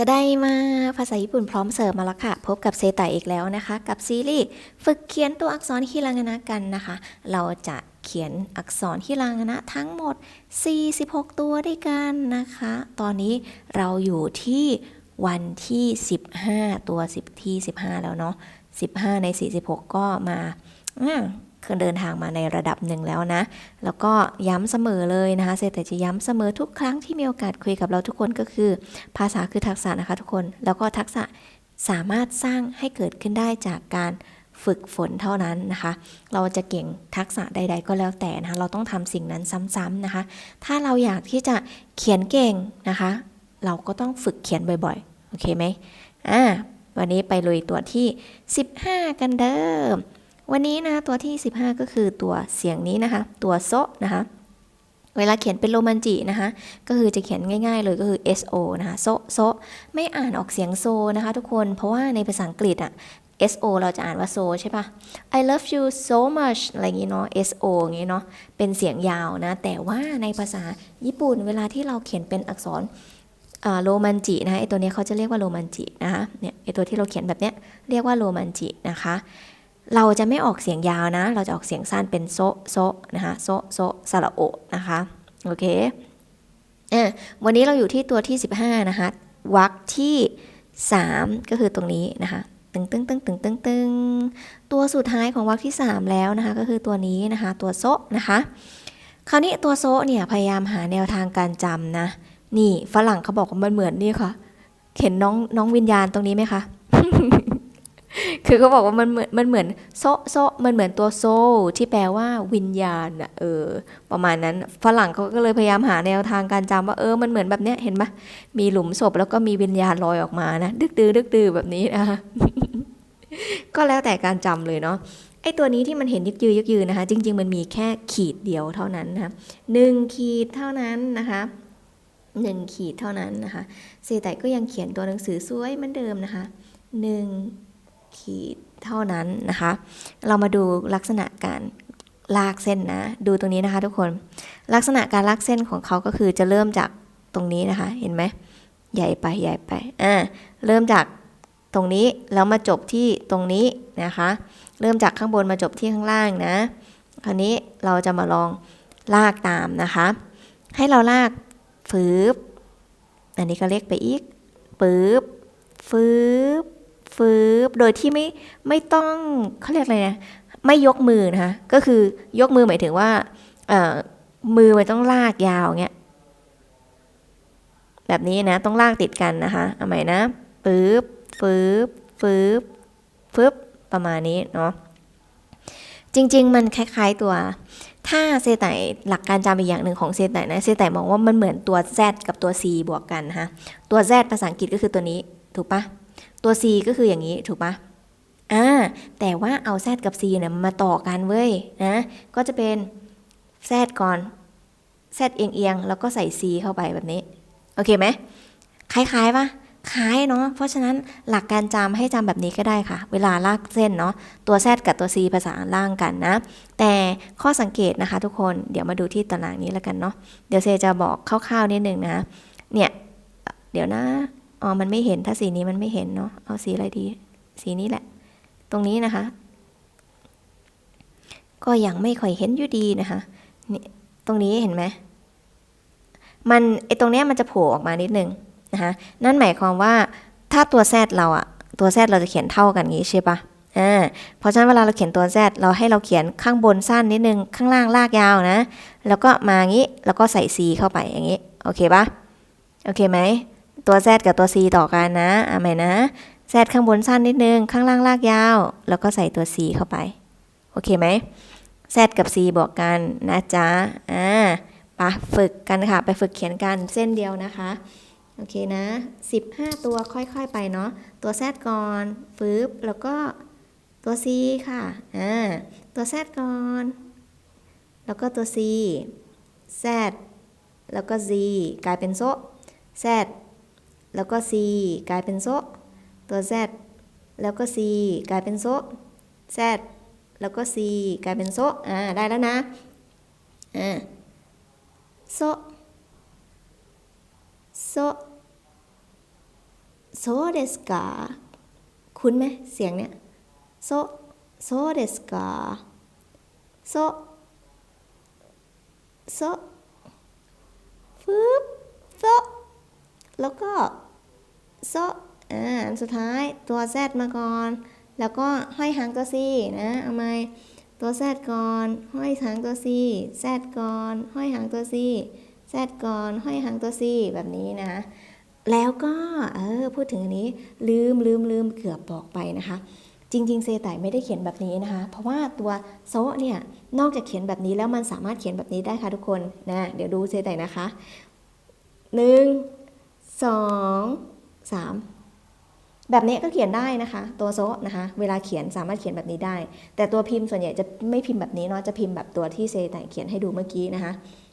จะได้มาภาษาญี่ปุ่นพร้อมเสิร์ฟมาแล้วค่ะ พบกับเซไตอีกแล้วนะคะ กับซีรีส์ฝึกเขียนตัวอักษรฮิรางนะกันนะคะ เราจะเขียนอักษรฮิรางนะทั้งหมด 46 ตัวด้วยกันนะคะ ตอนนี้เราอยู่ที่วันที่ 15 ตัว10ที่ 15 แล้วเนาะ15 ใน 46 ก็มาอ่า คือเดินทางมาในระดับหนึ่งแล้วนะ แล้วก็ย้ำเสมอเลยนะคะเซแต่จะย้ำเสมอทุกครั้งที่มีโอกาสคุยกับเราทุกคนก็คือ ภาษาคือทักษะนะคะทุกคน แล้วก็ทักษะสามารถสร้างให้เกิดขึ้นได้จากการฝึกฝนเท่านั้นนะคะ เราจะเก่งทักษะใด ๆ ก็แล้วแต่นะคะ เราต้องทำสิ่งนั้นซ้ำๆนะคะ ถ้าเราอยากที่จะเขียนเก่งนะคะ เราก็ต้องฝึกเขียนบ่อยๆ โอเคไหมอ่า วันนี้ไปลุยตัวที่ 15 กันเดิม วันนี้นะตัวที่ 15 ก็คือตัวเสียงนี้นะคะ ตัวโซนะคะ เวลาเขียนเป็นโรมันจินะคะ ก็คือจะเขียนง่ายๆเลยก็คือ S O นะคะโซโซไม่อ่านออกเสียงโซนะคะทุกคนเพราะว่าในภาษาอังกฤษอะ S O เราจะอ่านว่าโซใช่ปะ I love you so much อะไรอย่างงี้เนาะ S O อย่างงี้เนาะเป็นเสียงยาวนะ แต่ว่าในภาษาญี่ปุ่นเวลาที่เราเขียนเป็นอักษรโรมันจินะคะไอตัวเนี้ยเขาจะเรียกว่าโรมันจินะคะเนี่ยไอตัวที่เราเขียนแบบเนี้ยเรียกว่าโรมันจินะคะ เราจะไม่ออกเสียงยาวนะ เราจะออกเสียงสั้นเป็นโซโซนะคะโซโซสระโอนะคะ โอเคอะวันนี้เราอยู่ที่ตัวที่ 15 นะคะวรรคที่ 3 ก็คือตรงนี้นะคะตึงตึงตึงตึงตึงตึงตัวสุดท้ายของวรรคที่ 3 แล้วนะคะ ก็คือตัวนี้นะคะ ตัวโซนะคะ คราวนี้ตัวโซเนี่ยพยายามหาแนวทางการจำนะ นี่ฝรั่งเขาบอกว่ามันเหมือนนี่ค่ะ เห็นน้องน้องวิญญาณตรงนี้ไหมคะ คือเขาบอกว่ามันเหมือนมันเหมือนโซโซมันเหมือนตัวโซที่แปลว่าวิญญาณอะเออ ประมาณนั้นฝรั่งเขาก็เลยพยายามหาแนวทางการจำว่าเออมันเหมือนแบบเนี้ยเห็นปะมีหลุมศพแล้วก็มีวิญญาณลอยออกมานะดึกดือดึกดือแบบนี้นะคะก็แล้วแต่การจำเลยเนาะไอตัวนี้ที่มันเห็นยึกยือยึกยือนะคะ จริง ๆ มันมีแค่ขีดเดียวเท่านั้นนะคะหนึ่งขีดเท่านั้นนะคะหนึ่งขีดเท่านั้นนะคะเซไตก็ยังเขียนตัวหนังสือสวยเหมือนเดิมนะคะหนึ่ง ขีดเท่านั้นนะคะ เรามาดูลักษณะการลากเส้นนะ ดูตรงนี้นะคะทุกคน ลักษณะการลากเส้นของเขาก็คือจะเริ่มจากตรงนี้นะคะ เห็นไหม ใหญ่ไปใหญ่ไป อ่า เริ่มจากตรงนี้แล้วมาจบที่ตรงนี้นะคะ เริ่มจากข้างบนมาจบที่ข้างล่างนะ คราวนี้เราจะมาลองลากตามนะคะ ให้เราลากฟืบ อันนี้ก็เล็กไปอีก ปืบฟืบ ฟืบโดยที่ไม่ไม่ต้องเขาเรียกอะไรนะไม่ยกมือนะคะก็คือยกมือหมายถึงว่าเอ่อมือมันต้องลากยาวเงี้ยแบบนี้นะต้องลากติดกันนะคะเอาใหม่นะฟืบฟืบฟืบฟืบประมาณนี้เนาะจริง ๆ มันคล้ายๆตัว ถ้าเซไตหลักการจำอีกอย่างหนึ่งของเซไตนะเซไตมองว่ามันเหมือนตัว Z กับตัว C บวกกันนะคะตัว Z ภาษาอังกฤษก็คือตัวนี้ถูกปะ ตัว c ก็คืออย่างนี้ถูกปะอ่าแต่ว่าเอา z กับ c เนี่ยมาต่อกันเว้ยนะก็จะเป็น z ก่อน z เอียงๆแล้วก็ใส่ c เข้าไปแบบนี้ โอเคไหมคล้ายๆปะคล้ายเนาะเพราะฉะนั้นหลักการจำให้จำแบบนี้ก็ได้ค่ะ เวลาลากเส้นเนาะตัว z กับตัว c ภาษาล่างกันนะ แต่ข้อสังเกตนะคะทุกคนเดี๋ยวมาดูที่ตารางนี้แล้วกันเนาะเดี๋ยวเซจะบอกคร่าวๆนิดนึงนะเนี่ยเดี๋ยวนะ อ๋อ มันไม่เห็น ถ้าสีนี้มันไม่เห็นเนาะ เอาสีอะไรดี สีนี้แหละ ตรงนี้นะคะ ก็ยังไม่ค่อยเห็นอยู่ดีนะคะนี่ตรงนี้เห็นไหมมันไอตรงเนี้ยมันจะโผล่ออกมานิดนึงนะคะ นั่นหมายความว่าถ้าตัวแซดเราอะตัวแซดเราจะเขียนเท่ากันงี้ใช่ปะอ่า เพราะฉะนั้นเวลาเราเขียนตัวแซดเราให้เราเขียนข้างบนสั้นนิดนึง ข้างล่างลากยาวนะ แล้วก็มางี้ แล้วก็ใส่ C เข้าไปอย่างนี้ โอเคปะโอเคไหม ตัว z กับตัว c ต่อกันนะอ่าไหมนะ z ข้างบนสั้นนิดนึง ข้างล่างลากยาว แล้วก็ใส่ตัว c เข้าไป โอเคไหม z กับ c บวกกันนะจ๊ะ อ่าปะฝึกกันค่ะ ไปฝึกเขียนกันเส้นเดียวนะคะ โอเคนะ 15 ตัวค่อยๆไปเนาะ ตัว z ก่อนฟืบแล้วก็ตัว c ค่ะ อ่า ตัว z ก่อน แล้วก็ตัว c z แล้วก็ z กลายเป็นโซ z แล้วก็ c กลายเป็นโซตัว z แล้วก็ c กลายเป็นโซ z แล้วก็ c กลายเป็นโซอ่าได้แล้วนะอ่าโซโซโซเดสกาคุ้นไหมเสียงเนี้ยโซโซเดสกาโซโซฟึบโซแล้วก็ โซอ่าอันสุดท้ายตัว Z มาก่อน แล้วก็ห้อยหางตัว C นะ เอาไหมตัว Z ก่อน ห้อยหางตัว C Z ก่อน ห้อยหางตัว C Z ก่อน ห้อยหางตัว C แบบนี้นะ แล้วก็ เออ พูดถึงอันนี้ ลืมลืมลืมเกือบบอกไปนะคะ จริง ๆ เซไตไม่ได้เขียนแบบนี้นะคะ เพราะว่าตัวโซเนี่ย นอกจากเขียนแบบนี้แล้วมันสามารถเขียนแบบนี้ได้ค่ะทุกคน นะ เดี๋ยวดูเซไตนะคะหนึ่งสอง สามแบบนี้ก็เขียนได้นะคะ ตัวโซนะคะ เวลาเขียนสามารถเขียนแบบนี้ได้ แต่ตัวพิมพ์ส่วนใหญ่จะไม่พิมพ์แบบนี้เนาะจะพิมพ์แบบตัวที่เซไตเขียนให้ดูเมื่อกี้นะคะ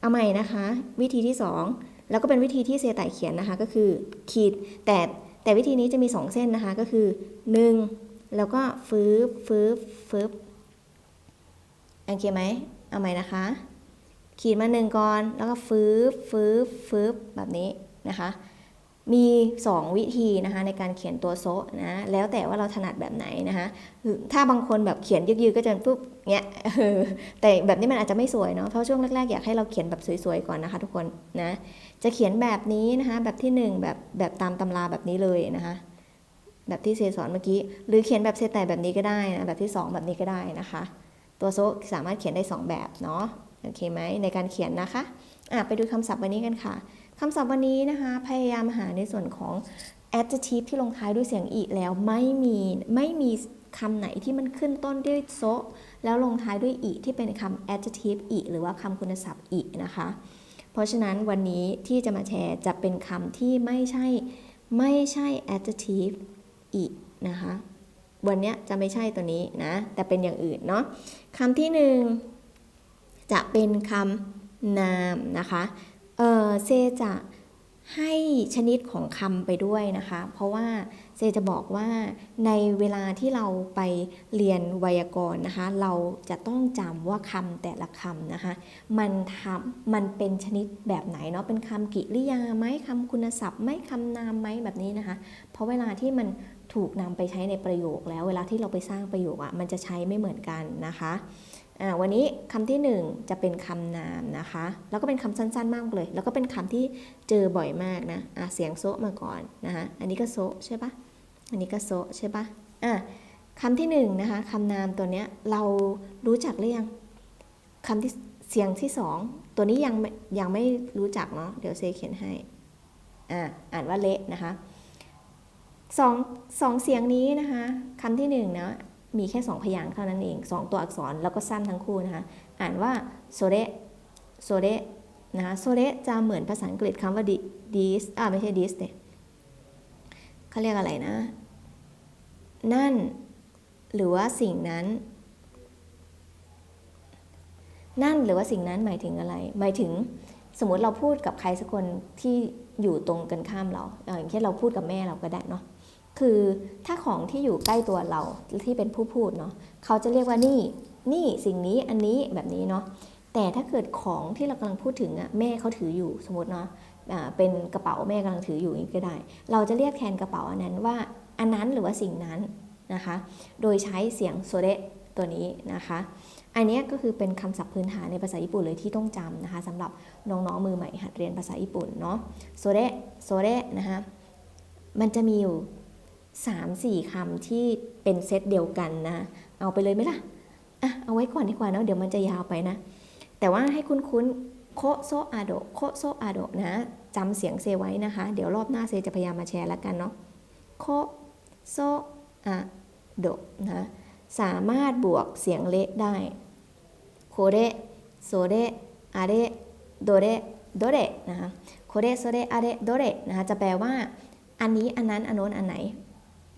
เอาใหม่นะคะ วิธีที่ 2 แล้วก็เป็นวิธีที่เซไตเขียนนะคะ ก็คือขีดแต่แต่วิธีนี้จะมี 2 เส้นนะคะก็คือ 1 แล้วก็ฟืบฟืบฟืบโอเคไหมเอาใหม่นะคะ ขีดมาหนึ่งก่อน แล้วก็ฟืบฟืบฟืบแบบนี้นะคะ มี 2 วิธีนะคะในการเขียนตัวโซนะแล้วแต่ว่าเราถนัดแบบไหนนะคะถ้าบางคนแบบเขียนยืดๆก็จะปุ๊บเงี้ยแต่แบบนี้มันอาจจะไม่สวยเนาะเพราะช่วงแรกๆอยากให้เราเขียนแบบสวยๆก่อนนะคะทุกคนนะจะเขียนแบบนี้นะคะแบบที่ 1 แบบแบบตามตำราแบบนี้เลยนะคะแบบที่เซสอนเมื่อกี้ หรือเขียนแบบเซแต่แบบนี้ก็ได้นะแบบที่ 2 แบบนี้ก็ได้นะคะ ตัวโซสามารถเขียนได้ 2 แบบเนาะโอเคไหมในการเขียนนะคะอะไปดูคำศัพท์วันนี้กันค่ะ คำศัพท์วันนี้นะคะ พยายามหาในส่วนของ adjective ที่ลงท้ายด้วยเสียงอีแล้วไม่มีไม่มีคำไหนที่มันขึ้นต้นด้วยโซแล้วลงท้ายด้วยอีที่เป็นคำ adjective อีหรือว่าคำคุณศัพท์อีนะคะ เพราะฉะนั้นวันนี้ที่จะมาแชร์จะเป็นคำที่ไม่ใช่ไม่ใช่ adjective อีนะคะ วันนี้จะไม่ใช่ตัวนี้นะ แต่เป็นอย่างอื่นเนาะคำที่หนึ่งจะเป็นคำนามนะคะ เออเซจะให้ชนิดของคำไปด้วยนะคะ เพราะว่าเซจะบอกว่าในเวลาที่เราไปเรียนไวยากรณ์นะคะ เราจะต้องจำว่าคำแต่ละคำนะคะ มันทำมันเป็นชนิดแบบไหนเนาะเป็นคำกริยาไหมคำคุณศัพท์ไหมคำนามไหมแบบนี้นะคะ เพราะเวลาที่มันถูกนำไปใช้ในประโยคแล้วเวลาที่เราไปสร้างประโยคอะ่ะมันจะใช้ไม่เหมือนกันนะคะ วันนี้คำที่ 1 จะเป็นคำนามนะคะ แล้วก็เป็นคำสั้นๆมากเลย แล้วก็เป็นคำที่เจอบ่อยมากนะะเสียงโซะมาก่อนนะคะอันนี้ก็โซะใช่ปะอันนี้ก็โซะใช่ปะอะคำที่1นนะคะคำนามตัวเนี้ยเรารู้จักหรือยังคำที่เสียงที่ 2 ตัวนี้ยังยังไม่รู้จักเนาะเดี๋ยวเซเขียนให้อ่าอ่านว่าเละนะคะสองสองเสียงนี้นะคะคำที่หนึ่งนะ มีแค่ 2 พยางค์เท่านั้นเอง 2 ตัวอักษรแล้วก็สั้นทั้งคู่นะคะ อ่านว่าโซเดโซเดนะคะโซเดจะเหมือนภาษาอังกฤษคำว่า dis อ่าไม่ใช่ dis เนี่ยเขาเรียกอะไรนะ นั่น หรือว่าสิ่งนั้น นั่นหรือว่าสิ่งนั้นหมายถึงอะไร หมายถึงสมมติเราพูดกับใครสักคนที่อยู่ตรงกันข้ามเรา อย่างเช่นเราพูดกับแม่เราก็ได้เนาะ คือถ้าของที่อยู่ใกล้ตัวเราที่เป็นผู้พูดเนาะเขาจะเรียกว่านี่นี่สิ่งนี้อันนี้แบบนี้เนาะแต่ถ้าเกิดของที่เรากำลังพูดถึงอะแม่เขาถืออยู่สมมติเนาะเป็นกระเป๋าแม่กำลังถืออยู่นี่ก็ได้ เราจะเรียกแทนกระเป๋าอันนั้นว่าอันนั้นหรือว่าสิ่งนั้นนะคะ โดยใช้เสียงโซเดตัวนี้นะคะ อันนี้ก็คือเป็นคำศัพท์พื้นฐานในภาษาญี่ปุ่นเลยที่ต้องจำนะคะสำหรับน้องๆมือใหม่หัดเรียนภาษาญี่ปุ่นเนาะโซเดโซเดนะคะมันจะมีอยู่ 3 4คำที่เป็นเซตเดียวกันนะ เอาไปเลยไหมล่ะอะเอาไว้ก่อนดีกว่าเนาะเดี๋ยวมันจะยาวไปนะ แต่ว่าให้คุ้นๆโคโซอาโดโคโซอาโดนะจำเสียงเซไว้นะคะ เดี๋ยวรอบหน้าเซจะพยายามมาแชร์แล้วกันเนาะโคโซอาโดนะสามารถบวกเสียงเละได้โคเดโซเดอาเดโดเดโดเดนะคะโคเดโซเดอาเดโดเดนะคะจะแปลว่าอันนี้อันนั้นอันโน้นอันไหน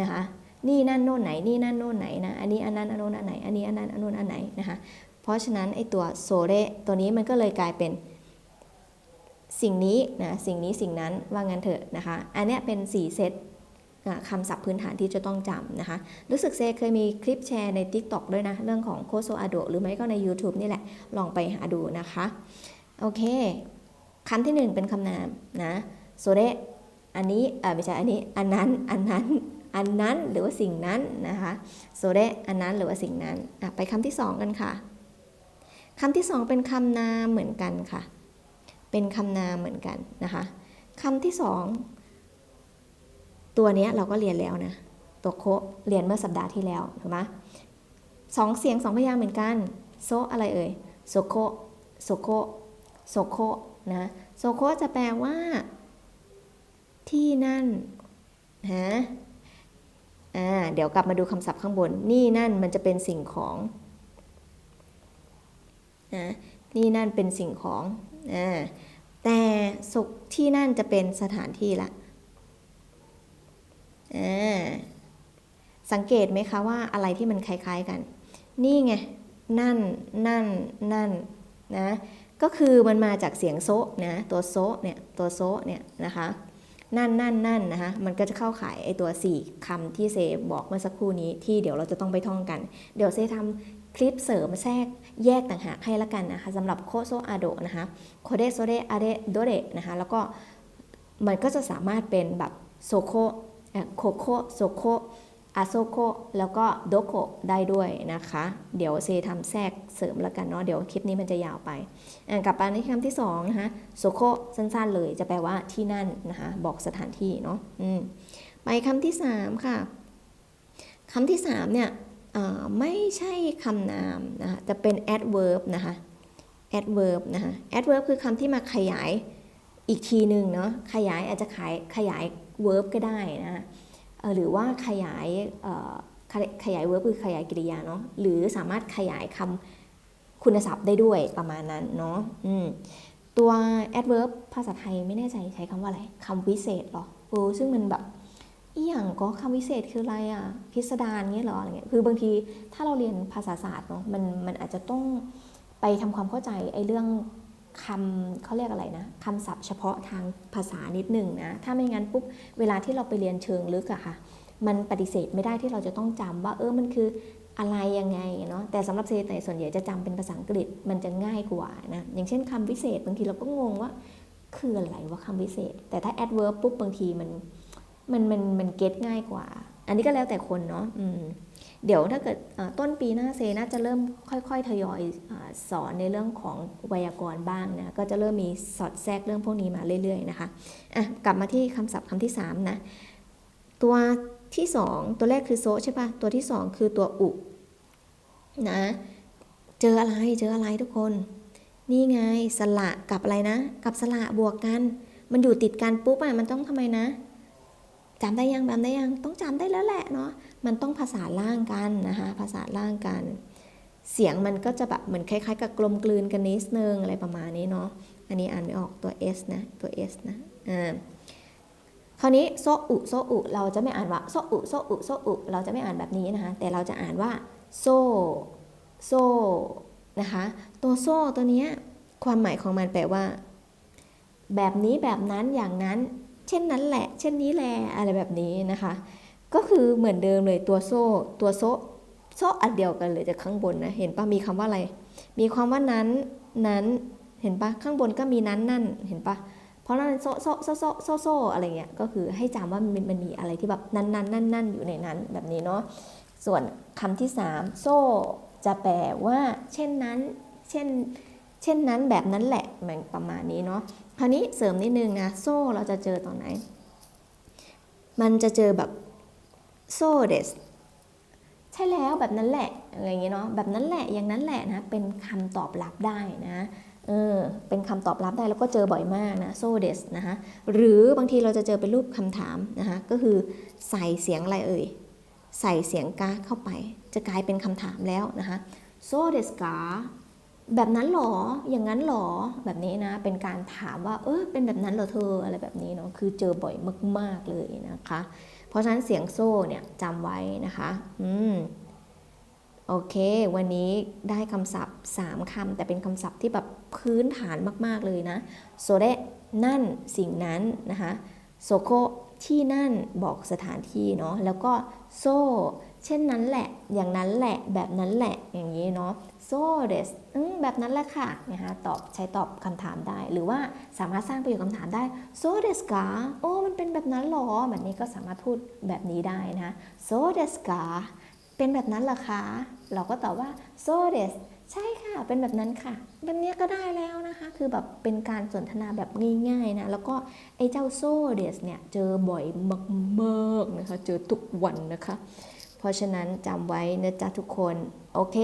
นะคะนี่นั่นโน่นไหนนี่นั่นโน่นไหนนะอันนี้อันนั้นอันโน้นอันไหนอันนี้อันนั้นอันโน้นอันไหนนะคะเพราะฉะนั้นไอตัวโซเรตัวนี้มันก็เลยกลายเป็นสิ่งนี้นะสิ่งนี้สิ่งนั้นว่างั้นเถอะนะคะอันนี้เป็น 4 เซตคำศัพท์พื้นฐานที่จะต้องจำนะคะ รู้สึกเซเคยมีคลิปแชร์ใน TikTok ด้วยนะ เรื่องของโคโซอาโดหรือไม่ก็ใน YouTube นี่แหละ ลองไปหาดูนะคะ โอเคคำที่ 1 เป็นคำนามนะโซเรอันนี้เออไม่ใช่อันนี้ อันนั้น อันนั้น อันนั้นหรือว่าสิ่งนั้นนะคะโซเดอันนั้นหรือว่าสิ่งนั้นไปคำที่สองกันค่ะคำที่สองเป็นคำนามเหมือนกันค่ะ เป็นคำนามเหมือนกันนะคะคำที่สองตัวเนี้ยเราก็เรียนแล้วนะตัวโคเรียนเมื่อสัปดาห์ที่แล้วถูกไหมสองเสียงสองพยางค์เหมือนกันโซอะไรเอ่ยโซโคโซโคโซโคนะโซโคจะแปลว่า ที่นั่นฮะ อ่าเดี๋ยวกลับมาดูคำศัพท์ข้างบน นี่นั่นมันจะเป็นสิ่งของนะนี่นั่นเป็นสิ่งของอ่าแต่สุขที่นั่นจะเป็นสถานที่ละอ่าสังเกตไหมคะว่าอะไรที่มันคล้ายๆกัน นี่ไง นั่น นั่น นั่น นะ ก็คือมันมาจากเสียงโซะนะ ตัวโซะเนี่ย ตัวโซะเนี่ยนะคะ นั่นนั่นนั่นนะคะมันก็จะเข้าขายไอตัว 4คำที่เซบอกเมื่อสักครู่นี้ที่เดี๋ยวเราจะต้องไปท่องกัน เดี๋ยวเซทำคลิปเสริมแทรกแยกต่างหากให้ละกันนะคะสำหรับโคโซอาโดนะคะโคเดโซเดอาเดโดเดนะคะแล้วก็มันก็จะสามารถเป็นแบบโซโคโคโคโซโค อาโซโคแล้วก็โดโกได้ด้วยนะคะ เดี๋ยวเซทำแทรกเสริมแล้วกันเนาะเดี๋ยวคลิปนี้มันจะยาวไปกลับไปที่คำที่สองนะคะโซโคสั้นๆเลยจะแปลว่าที่นั่นนะคะบอกสถานที่เนาะอืมไปคำที่สามค่ะคำที่สามเนี่ยไม่ใช่คำนามนะคะจะเป็น adverb นะคะ adverb นะคะ adverb คือคำที่มาขยายอีกทีหนึ่งเนาะขยายอาจจะขายขยาย verb ก็ได้นะเอ่อ หรือว่าขยายขยขยาย verb คือขยายกริยาเนาะหรือสามารถขยายคำคุณศัพท์ได้ด้วยประมาณนั้นเนาะตัว adverb ภาษาไทยไม่แน่ใจใช้คำว่าอะไรคำวิเศษหรอเออซึ่งมันแบบอีหยังก็คำวิเศษคืออะไรอะ่ะพิสดารเงี้ยหรออะไรเงี้ยคือบางทีถ้าเราเรียนภาษาศาสตร์เนาะมันมันอาจจะต้องไปทำความเข้าใจไอ้เรื่อง คำเขาเรียกอะไรนะคำศัพท์เฉพาะทางภาษานิดหนึ่งนะ ถ้าไม่งั้นปุ๊บเวลาที่เราไปเรียนเชิงลึกอะค่ะ มันปฏิเสธไม่ได้ที่เราจะต้องจำว่า เออมันคืออะไรยังไงเนาะแต่สำหรับเซตส่วนใหญ่จะจำเป็นภาษาอังกฤษมันจะง่ายกว่านะอย่างเช่นคำวิเศษบางทีเราก็งงว่า คืออะไรว่าคำวิเศษ แต่ถ้า adverb ปุ๊บบางทีมันมันมันมันเก็ตง่ายกว่า อันนี้ก็แล้วแต่คนเนาะเดี๋ยวถ้าเกิดต้นปีหน้าเซน่าจะเริ่มค่อยๆทยอยอสอนในเรื่องของไวยากรณ์บ้างนะก็จะเริ่มมีสอดแทรกเรื่องพวกนี้มาเรื่อยๆนะคะอะกลับมาที่คำศัพท์คำที่3นะตัวที่ 2 ตัวแรกคือโซใช่ปะตัวที่ 2 คือตัวอุนะเจออะไรเจออะไรทุกคน นี่ไงสระกับอะไรนะ กับสระบวกกัน มันอยู่ติดกันปุ๊บอะมันต้องทำไมนะ จำได้ยังจำได้ยังต้องจำได้แล้วแหละเนาะมันต้องภาษาล่างกันนะคะภาษาล่างกัน เสียงมันก็จะแบบเหมือนคล้ายๆ กับกลมกลืนกันนิดนึงอะไรประมาณนี้เนาะอันนี้อ่านไม่ออกตัว S นะตัว S นะอ่าคราวนี้โซอุโซอุเราจะไม่อ่านว่าโซอุโซอุโซอุเราจะไม่อ่านแบบนี้นะคะ แต่เราจะอ่านว่าโซโซนะคะตัวโซตัวเนี้ยความหมายของมันแปลว่า แบบนี้แบบนั้นอย่างนั้น เช่นนั้นแหละ เช่นนี้แหละอะไรแบบนี้นะคะ ก็คือเหมือนเดิมเลยตัวโซ่ตัวโซ่โซ่อันเดียวกันเลยจากข้างบนนะเห็นปะมีคำว่าอะไร มีความว่านั้นนั้นเห็นปะข้างบนก็มีนั้นนั่นเห็นปะเพราะนั้นโซโซโซโซโซโซอะไรเงี้ยก็คือให้จำว่ามันมันมีอะไรที่แบบนั้นนั้นนั่นนั่นอยู่ในนั้นแบบนี้เนาะส่วนคำที่ 3 โซ่จะแปลว่า เช่นนั้น เช่น เช่นนั้นแบบนั้นแหละเหมือนประมาณนี้เนาะ คราวนี้เสริมนิดนึงนะโซ่เราจะเจอตอนไหน มันจะเจอแบบโซ่เดสใช่แล้วแบบนั้นแหละอะไรอย่างเงี้ยเนาะแบบนั้นแหละอย่างนั้นแหละนะเป็นคำตอบรับได้นะเออเป็นคำตอบรับได้แล้วก็เจอบ่อยมากนะโซ่เดสนะคะหรือบางทีเราจะเจอเป็นรูปคำถามนะคะก็คือใส่เสียงอะไรเอ่ยใส่เสียงกาเข้าไป จะกลายเป็นคำถามแล้วนะคะโซเดสกา แบบนั้นหรอ อย่างนั้นหรอ แบบนี้นะ เป็นการถามว่า เออเป็นแบบนั้นเหรอเธอ อะไรแบบนี้เนาะ คือเจอบ่อยมาก ๆ เลยนะคะ เพราะฉะนั้นเสียงโซ่เนี่ยจำไว้นะคะ อืม โอเค วันนี้ได้คำศัพท์ 3คำแต่เป็นคำศัพท์ที่แบบพื้นฐานมาก ๆ เลยนะ โซเดนั่น สิ่งนั้นนะคะ โซโคที่นั่น บอกสถานที่เนาะ แล้วก็โซ เช่นนั้นแหละ อย่างนั้นแหละ แบบนั้นแหละ อย่างนี้เนาะ so des แบบนั้นแหละค่ะ นะคะ ตอบใช้ตอบคำถามได้ หรือว่าสามารถสร้างประโยคคำถามได้ so des ka โอ้ มันเป็นแบบนั้นหรอ แบบนี้ก็สามารถพูดแบบนี้ได้นะ so des ka เป็นแบบนั้นเหรอคะ เราก็ตอบว่า so des ใช่ค่ะ เป็นแบบนั้นค่ะ แบบนี้ก็ได้แล้วนะคะ คือแบบเป็นการสนทนาแบบง่ายๆนะ แล้วก็ไอ้เจ้า so des เนี่ย เจอบ่อยมากๆนะคะ เจอทุกวันนะคะ ราะฉะนั้นจำไว้นะจ๊ะทุกคน โอเค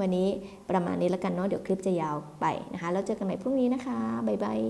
วันนี้ประมาณนี้แล้วกันเนาะเดี๋ยวคลิปจะยาวไปนะคะ แล้วเจอกันใหม่พรุ่งนี้นะคะ บ๊ายบาย